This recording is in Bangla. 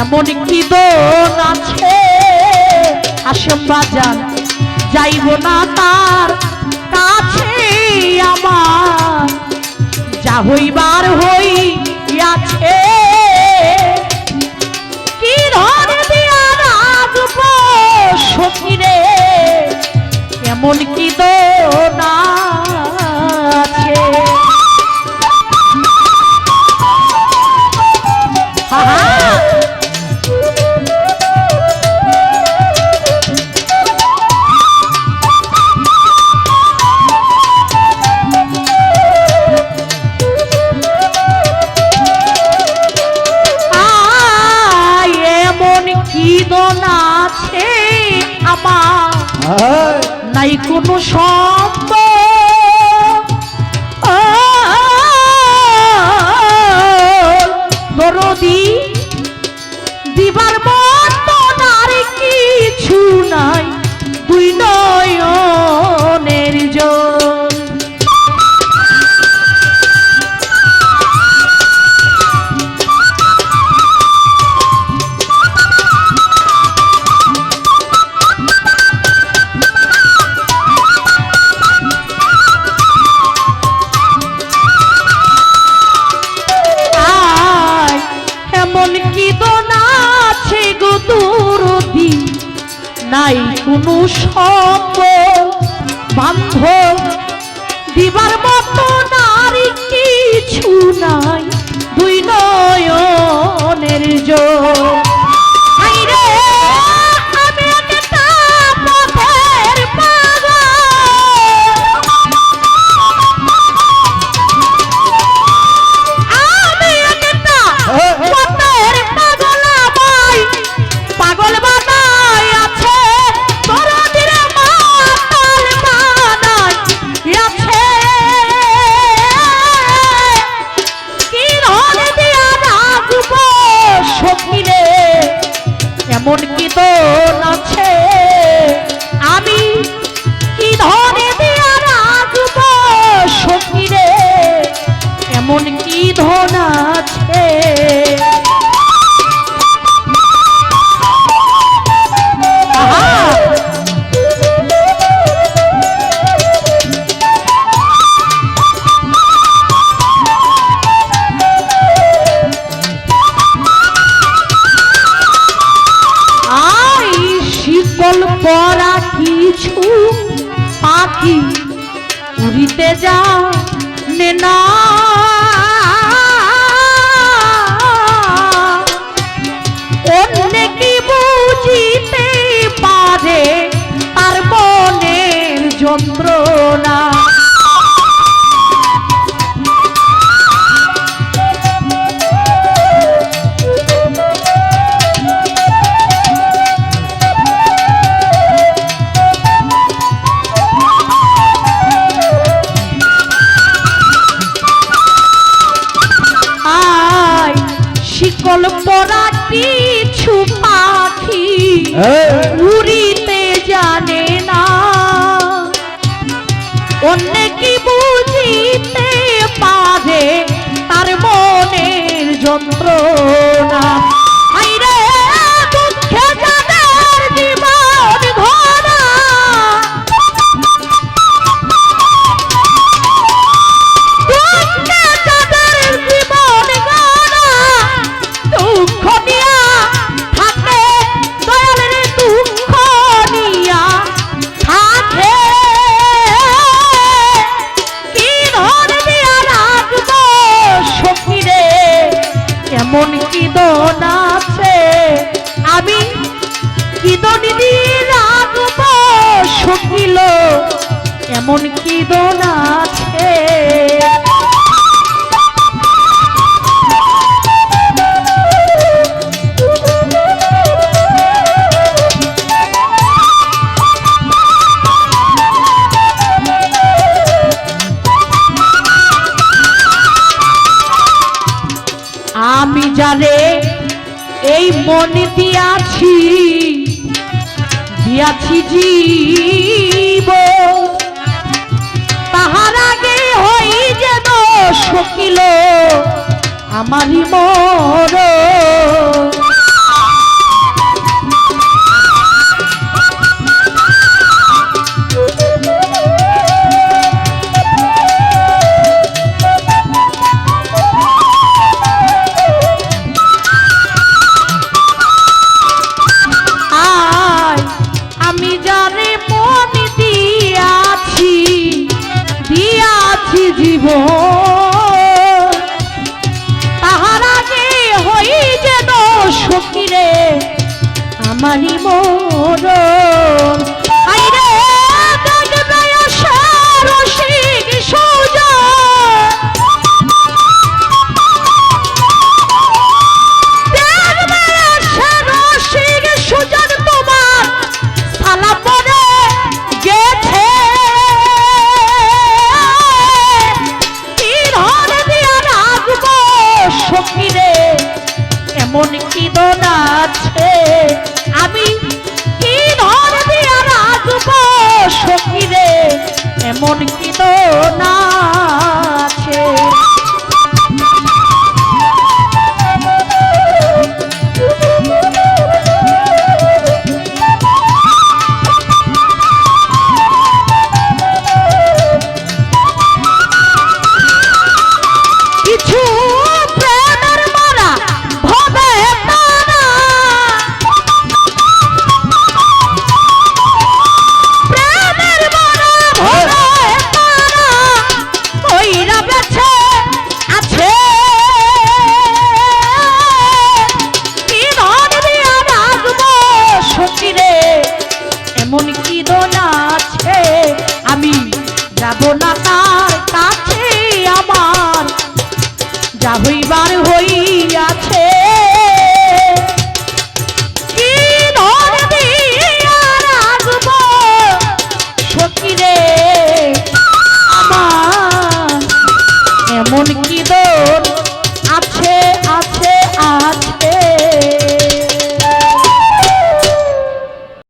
এমন কি দোন আছে, আসম বাজার। যাইব না তার কাছে আমার। যা হইবার হই আছে কি ধরে দিয়া সখিরে, এমন কি দোন আছে। হা। মন আছে আমার। নাই কোনো শব্দ নাই কোনো সম্পদ বান্ধব জঙ্গল পরাটি কিছু পাখি হ্যাঁ। উড়িতে জানে না। অন্য এমন কি দোন আছে? আমি জানে এই মন দিয়াছি দিয়াছি জীবন। ঠকিল। আমারই মরণ এমন কি দোন বেদনা আছে আমি যাব না তার কাছে আমার। যা হইবার হই